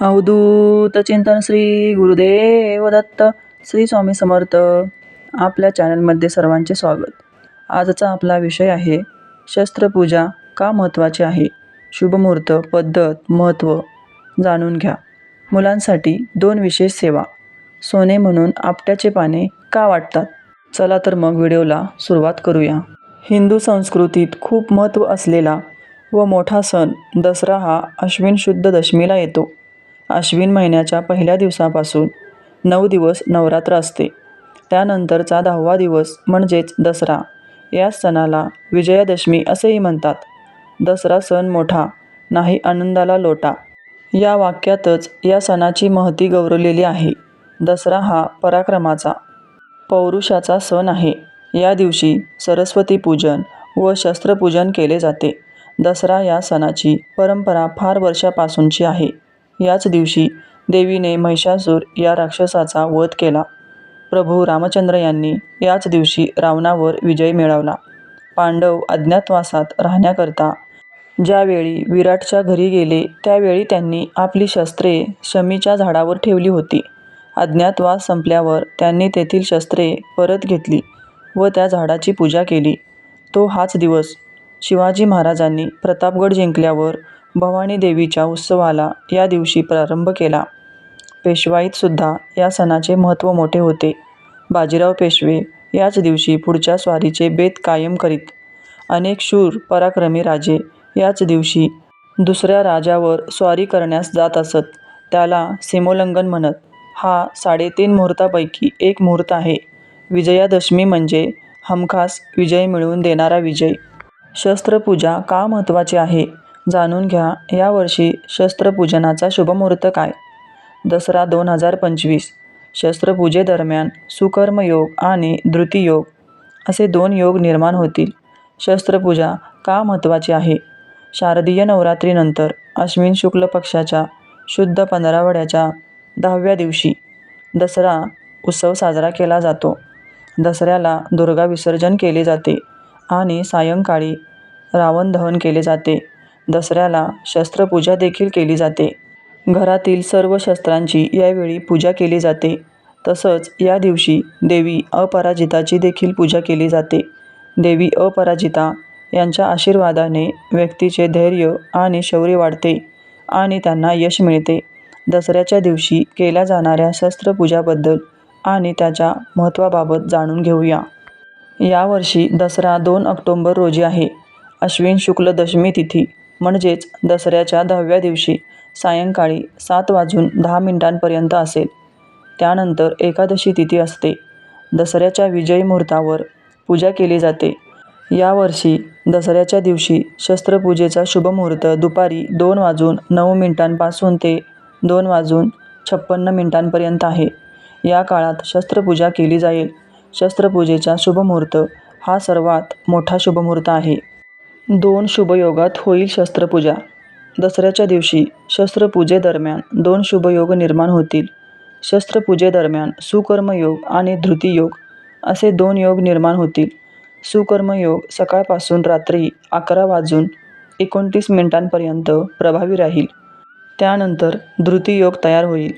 अवधूत चिंतन श्री गुरुदेव दत्त श्री स्वामी समर्थ आपल्या चॅनलमध्ये सर्वांचे स्वागत. आजचा आपला विषय आहे शस्त्रपूजा का महत्त्वाची आहे? शुभमुहूर्त पद्धत महत्त्व जाणून घ्या. मुलांसाठी दोन विशेष सेवा सोने म्हणून आपट्याचे पाने का वाटतात? चला तर मग व्हिडिओला सुरुवात करूया. हिंदू संस्कृतीत खूप महत्त्व असलेला व मोठा सण दसरा हा अश्विन शुद्ध दशमीला येतो. आश्विन महिन्याच्या पहिल्या दिवसापासून नऊ दिवस नवरात्र असते. त्यानंतरचा दहावा दिवस म्हणजेच दसरा. या सणाला विजयादशमी असेही म्हणतात. दसरा सण मोठा नाही आनंदाला लोटा. या वाक्यातच या सणाची महती गौरवलेली आहे. दसरा हा पराक्रमाचा पौरुषाचा सण आहे. या दिवशी सरस्वती पूजन व शस्त्रपूजन केले जाते. दसरा या सणाची परंपरा फार वर्षापासूनची आहे. याच दिवशी देवीने महिषासूर या राक्षसाचा वध केला. प्रभू रामचंद्र यांनी याच दिवशी रावणावर विजय मिळवला. पांडव अज्ञातवासात राहण्याकरता ज्यावेळी विराटच्या घरी गेले त्यावेळी त्यांनी आपली शस्त्रे शमीच्या झाडावर ठेवली होती. अज्ञातवास संपल्यावर त्यांनी तेथील शस्त्रे परत घेतली व त्या झाडाची पूजा केली. तो हाच दिवस शिवाजी महाराजांनी प्रतापगड जिंकल्यावर भवानी देवीच्या उत्सवाला या दिवशी प्रारंभ केला. पेशवाईत सुद्धा या सणाचे महत्त्व मोठे होते. बाजीराव पेशवे याच दिवशी पुढच्या स्वारीचे बेत कायम करीत. अनेक शूर पराक्रमी राजे याच दिवशी दुसऱ्या राजावर स्वारी करण्यास जात असत. त्याला सीमोल्लंघन म्हणत हा साडेतीन मुहूर्तापैकी एक मुहूर्त आहे. विजयादशमी म्हणजे हमखास विजय मिळवून देणारा विजय. शस्त्रपूजा का महत्त्वाची आहे? जाणून घ्या यावर्षी शस्त्रपूजनाचा शुभमुहूर्त काय? दसरा दोन हजार पंचवीस. शस्त्रपूजेदरम्यान सुकर्मयोग आणि धृतीयोग असे दोन योग निर्माण होतील. शस्त्रपूजा का महत्त्वाची आहे? शारदीय नवरात्रीनंतर अश्विन शुक्ल पक्षाच्या शुद्ध पंधरावड्याच्या दहाव्या दिवशी दसरा उत्सव साजरा केला जातो. दसऱ्याला दुर्गा विसर्जन केले जाते आणि सायंकाळी रावण दहन केले जाते. दसऱ्याला शस्त्रपूजा देखील केली जाते. घरातील सर्व शस्त्रांची यावेळी पूजा केली जाते. तसंच या दिवशी देवी अपराजिताची देखील पूजा केली जाते. देवी अपराजिता यांच्या आशीर्वादाने व्यक्तीचे धैर्य आणि शौर्य वाढते आणि त्यांना यश मिळते. दसऱ्याच्या दिवशी केल्या जाणाऱ्या शस्त्रपूजाबद्दल आणि त्याच्या महत्त्वाबाबत जाणून घेऊया. यावर्षी दसरा दोन ऑक्टोंबर रोजी आहे. अश्विन शुक्ल दशमी तिथी. म्हणजेच दसऱ्याच्या दहाव्या दिवशी सायंकाळी सात वाजून दहा मिनिटांपर्यंत असेल. त्यानंतर एकादशी तिथी असते. दसऱ्याच्या विजयी मुहूर्तावर पूजा केली जाते. यावर्षी दसऱ्याच्या दिवशी शस्त्रपूजेचा शुभमुहूर्त दुपारी दोन वाजून नऊ मिनिटांपासून ते दोन वाजून छप्पन्न मिनिटांपर्यंत आहे. या काळात शस्त्रपूजा केली जाईल. शस्त्रपूजेचा शुभमुहूर्त हा सर्वात मोठा शुभमुहूर्त आहे. दोन शुभयोगात होईल शस्त्रपूजा. दसऱ्याच्या दिवशी शस्त्रपूजेदरम्यान दोन शुभयोग निर्माण होतील. शस्त्रपूजेदरम्यान सुकर्मयोग आणि धृतीयोग असे दोन योग निर्माण होतील. सुकर्मयोग सकाळपासून रात्री अकरा वाजून एकोणतीस मिनिटांपर्यंत प्रभावी राहील. त्यानंतर धृतीयोग तयार होईल.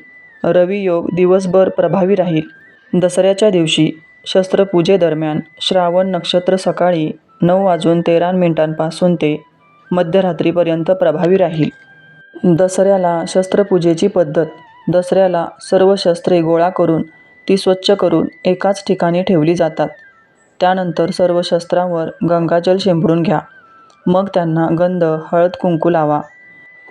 रवी योग दिवसभर प्रभावी राहील. दसऱ्याच्या दिवशी शस्त्रपूजेदरम्यान श्रावण नक्षत्र सकाळी नऊ वाजून तेरा मिनिटांपासून ते मध्यरात्रीपर्यंत प्रभावी राहील. दसऱ्याला शस्त्रपूजेची पद्धत. दसऱ्याला सर्व शस्त्रे गोळा करून ती स्वच्छ करून एकाच ठिकाणी ठेवली जातात. त्यानंतर सर्व शस्त्रांवर गंगाजल शिंपडून घ्या. मग त्यांना गंध हळद कुंकू लावा.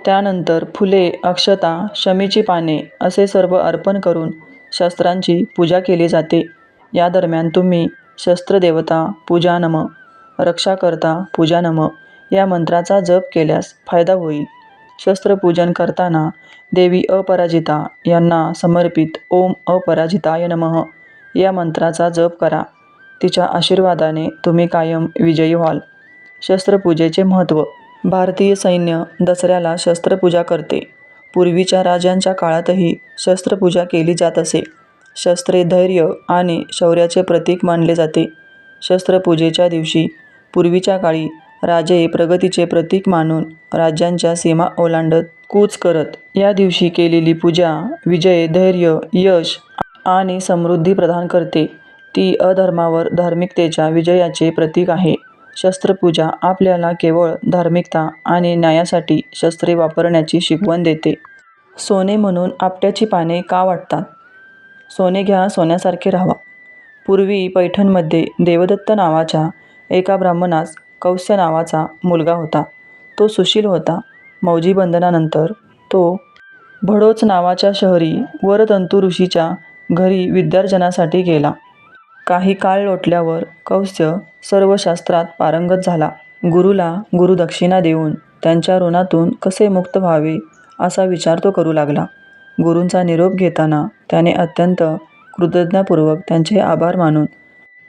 त्यानंतर फुले अक्षता शमीची पाने असे सर्व अर्पण करून शस्त्रांची पूजा केली जाते. या दरम्यान तुम्ही शस्त्रदेवता पूजा नम. रक्षाकर्ता पूजा नम या मंत्राचा जप केल्यास फायदा होईल. शस्त्रपूजन करताना देवी अपराजिता यांना समर्पित ओम अपराजिताय नमः या मंत्राचा जप करा. तिच्या आशीर्वादाने तुम्ही कायम विजयी व्हाल. शस्त्रपूजेचे महत्त्व. भारतीय सैन्य दसऱ्याला शस्त्रपूजा करते. पूर्वीच्या राजांच्या काळातही शस्त्रपूजा केली जात असे. शस्त्रे धैर्य आणि शौर्याचे प्रतीक मानले जाते. शस्त्रपूजेच्या दिवशी पूर्वीच्या काळी राजे प्रगतीचे प्रतीक मानून राज्यांच्या सीमा ओलांडत कूच करत या दिवशी केलेली पूजा विजय धैर्य यश आणि समृद्धी प्रदान करते. ती अधर्मावर धार्मिकतेच्या विजयाचे प्रतीक आहे. शस्त्रपूजा आपल्याला केवळ धार्मिकता आणि न्यायासाठी शस्त्रे वापरण्याची शिकवण देते. सोने म्हणून आपट्याची पाने का वाटतात? सोने घ्या सोन्यासारखे राहावा. पूर्वी पैठणमध्ये देवदत्त नावाच्या एका ब्राह्मणास कौस्य नावाचा मुलगा होता. तो सुशील होता. मौजी बंधनानंतर तो भडोच नावाच्या शहरी वरतंतू ऋषीच्या घरी विद्यार्जनासाठी गेला. काही काळ लोटल्यावर कौस्य सर्व शास्त्रात पारंगत झाला. गुरुला गुरुदक्षिणा देऊन त्यांच्या ऋणातून कसे मुक्त व्हावे असा विचार तो करू लागला. गुरूंचा निरोप घेताना त्याने अत्यंत कृतज्ञापूर्वक त्यांचे आभार मानून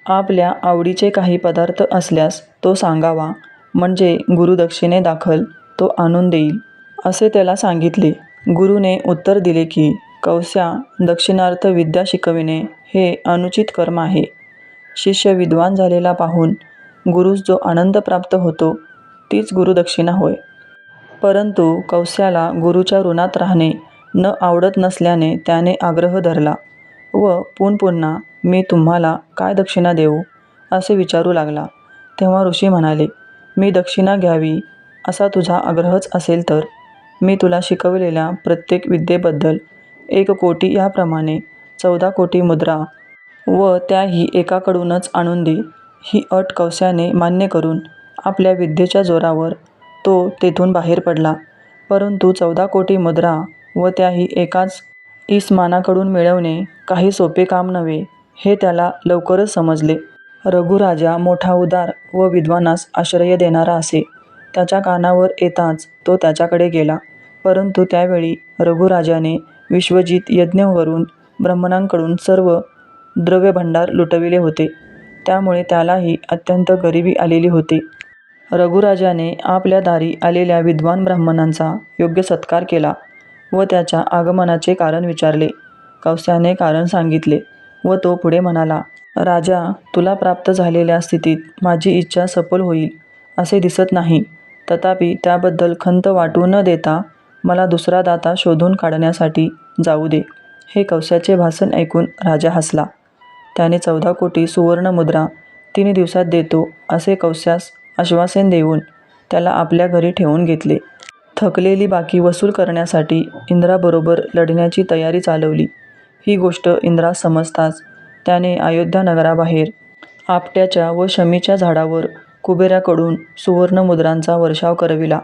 आपल्या आवडीचे काही पदार्थ असल्यास तो सांगावा. म्हणजे गुरुदक्षिणे दाखल तो आणून देईल. असे त्याला सांगितले. गुरुने उत्तर दिले की कौस्या दक्षिणार्थ विद्या शिकविणे हे अनुचित कर्म आहे. शिष्य विद्वान झालेला पाहून गुरुस जो आनंद प्राप्त होतो तीच गुरुदक्षिणा होय. परंतु कौस्याला गुरुच्या ऋणात राहणे न आवडत नसल्याने त्याने आग्रह धरला व पुन पुन्हा मी तुम्हाला काय दक्षिणा देऊ? असे विचारू लागला. तेव्हा ऋषी म्हणाले मी दक्षिणा घ्यावी असा तुझा आग्रहच असेल तर. मी तुला शिकवलेल्या प्रत्येक विद्येबद्दल एक कोटी याप्रमाणे चौदा कोटी मुद्रा व त्याही एकाकडूनच आणून दे. ही अट कौस्याने मान्य करून आपल्या विद्येच्या जोरावर तो तेथून बाहेर पडला. परंतु चौदा कोटी मुद्रा व त्याही एकाच इस्मानाकडून मिळवणे काही सोपे काम नव्हे. हे त्याला लवकरच समजले. रघुराजा मोठा उदार व विद्वानास आश्रय देणारा असे. त्याच्या कानावर येताच तो त्याच्याकडे गेला. परंतु त्यावेळी रघुराजाने विश्वजित यज्ञवरून ब्रह्मणांकडून ब्राह्मणांकडून सर्व द्रव्यभंडार लुटविले होते. त्यामुळे त्यालाही अत्यंत गरिबी आलेली होती. रघुराजाने आपल्या दारी आलेल्या विद्वान ब्राह्मणांचा योग्य सत्कार केला व त्याच्या आगमनाचे कारण विचारले. कौस्याने कारण सांगितले. व तो पुढे म्हणाला राजा तुला प्राप्त झालेल्या स्थितीत माझी इच्छा सफल होईल असे दिसत नाही. तथापि त्याबद्दल खंत वाटू न देता मला दुसरा दाता शोधून काढण्यासाठी जाऊ दे. हे कवश्याचे भाषण ऐकून राजा हसला. त्याने चौदा कोटी सुवर्णमुद्रा तीन दिवसात देतो असे कौस्यास आश्वासन देऊन त्याला आपल्या घरी ठेवून घेतले. थकलेली बाकी वसूल करण्यासाठी इंद्राबरोबर लढण्याची तयारी चालवली. ही गोष्ट इंद्रास समजताच त्याने अयोध्या नगराबाहेर आपट्याच्या व शमीच्या झाडावर कुबेराकडून सुवर्णमुद्रांचा वर्षाव करविला.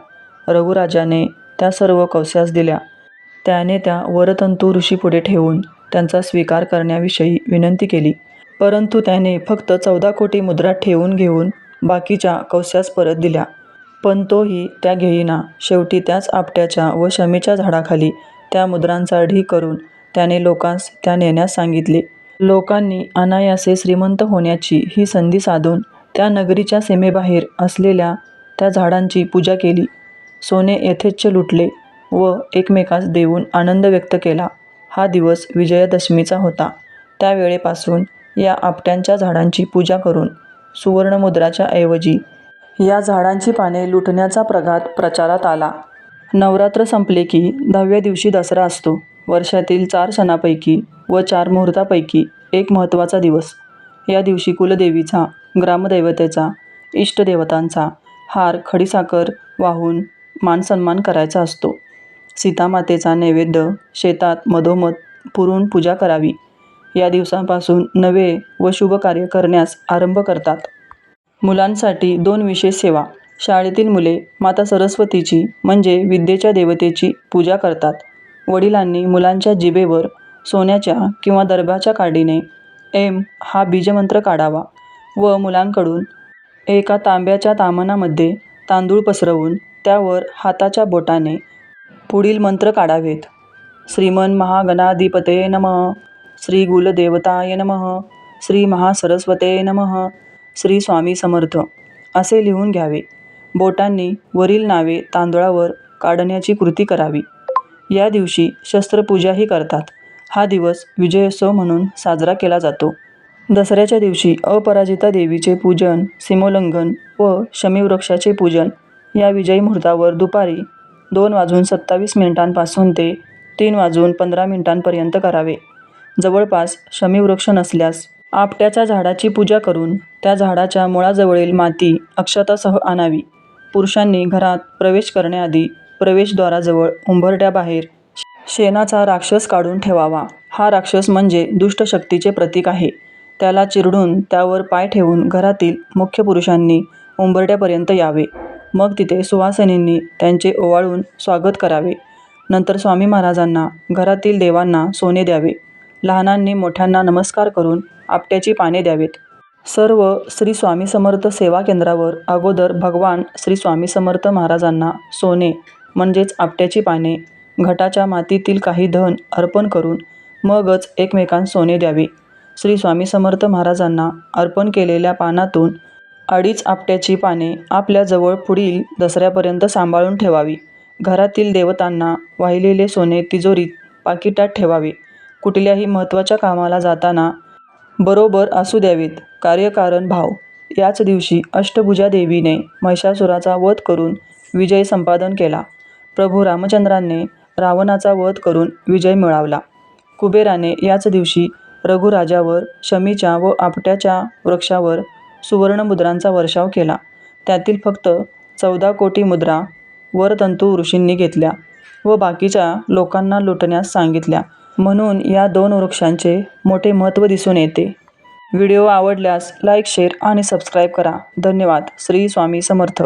रघुराजाने त्या सर्व कवस्यास दिल्या. त्याने त्या वरतंतू ऋषीपुढे ठेवून त्यांचा स्वीकार करण्याविषयी विनंती केली. परंतु त्याने फक्त चौदा कोटी मुद्रा ठेवून घेऊन बाकीच्या कवस्यास परत दिल्या. पण तोही त्या घेईना. शेवटी त्याच आपट्याच्या व शमीच्या झाडाखाली त्या मुद्रांचा ढी करून त्याने लोकांस त्या नेण्यास सांगितले. लोकांनी अनायासे श्रीमंत होण्याची ही संधी साधून त्या नगरीच्या सीमेबाहेर असलेल्या त्या झाडांची पूजा केली. सोने यथेच्छ लुटले व एकमेकास देऊन आनंद व्यक्त केला. हा दिवस विजयादशमीचा होता. त्यावेळेपासून या आपट्यांच्या झाडांची पूजा करून सुवर्णमुद्राच्या ऐवजी या झाडांची पाने लुटण्याचा प्रघात प्रचारात आला. नवरात्र संपले की दहाव्या दिवशी दसरा असतो. वर्षातील चार सणापैकी व चार मुहूर्तापैकी एक महत्त्वाचा दिवस. या दिवशी कुलदेवीचा ग्रामदैवतेचा इष्टदेवतांचा हार खडीसाखर वाहून मानसन्मान करायचा असतो. सीतामातेचा नैवेद्य शेतात मधोमध पुरून पूजा करावी. या दिवसांपासून नवे व शुभ कार्य करण्यास आरंभ करतात. मुलांसाठी दोन विशेष सेवा. शाळेतील मुले माता सरस्वतीची म्हणजे विद्येच्या देवतेची पूजा करतात. वडिलांनी मुलांच्या जिभेवर सोन्याच्या किंवा दर्भाच्या काडीने एम हा बीजमंत्र काढावा व मुलांकडून एका तांब्याच्या तामणामध्ये तांदूळ पसरवून त्यावर हाताच्या बोटाने पुढील मंत्र काढावेत. श्रीमन महागणाधिपते नमः. श्री गुलदेवताय नमः. श्री महासरस्वते नमः. श्री स्वामी समर्थ. असे लिहून घ्यावे. बोटांनी वरील नावे तांदळावर काढण्याची कृती करावी. या दिवशी शस्त्रपूजाही करतात. हा दिवस विजयोत्सव म्हणून साजरा केला जातो. दसऱ्याच्या दिवशी अपराजिता देवीचे पूजन सीमोल्लंघन व शमीवृक्षाचे पूजन या विजयी मुहूर्तावर दुपारी दोन वाजून सत्तावीस मिनिटांपासून ते तीन वाजून पंधरा मिनिटांपर्यंत करावे. जवळपास शमीवृक्ष नसल्यास आपट्याच्या झाडाची पूजा करून त्या झाडाच्या मुळाजवळील माती अक्षतासह आणावी. पुरुषांनी घरात प्रवेश करण्याआधी प्रवेशद्वाराजवळ उंबरठ्याबाहेर शेणाचा राक्षस काढून ठेवावा. हा राक्षस म्हणजे दुष्ट शक्तीचे प्रतीक आहे. त्याला चिरडून त्यावर पाय ठेवून घरातील मुख्य पुरुषांनी उंबरठ्यापर्यंत यावे. मग तिथे सुवासिनींनी त्यांचे ओवाळून स्वागत करावे. नंतर स्वामी महाराजांना घरातील देवांना सोने द्यावे. लहानांनी मोठ्यांना नमस्कार करून आपट्याची पाने द्यावेत. सर्व श्री स्वामी समर्थ सेवा केंद्रावर अगोदर भगवान श्री स्वामी समर्थ महाराजांना सोने म्हणजेच आपट्याची पाने घटाच्या मातीतील काही धन अर्पण करून मगच एकमेकांस सोने द्यावे. श्री स्वामी समर्थ महाराजांना अर्पण केलेल्या पानातून अडीच आपट्याची पाने आपल्याजवळ पुढील दसऱ्यापर्यंत सांभाळून ठेवावी. घरातील देवतांना वाहिलेले सोने तिजोरीत पाकिटात ठेवावे. कुठल्याही महत्त्वाच्या कामाला जाताना बरोबर असू द्यावेत. कार्यकारण भाव. याच दिवशी अष्टभुजा देवीने महिषासुराचा वध करून विजय संपादन केला. प्रभू रामचंद्राने रावणाचा वध करून विजय मिळवला. कुबेराने याच दिवशी रघुराजावर शमीच्या व आपट्याच्या वृक्षावर सुवर्णमुद्रांचा वर्षाव केला. त्यातील फक्त चौदा कोटी मुद्रा वरतंतू ऋषींनी घेतल्या व बाकीच्या लोकांना लुटण्यास सांगितल्या. म्हणून या दोन वृक्षांचे मोठे महत्त्व दिसून येते. व्हिडिओ आवडल्यास लाईक शेअर आणि सबस्क्राईब करा. धन्यवाद. श्री स्वामी समर्थ.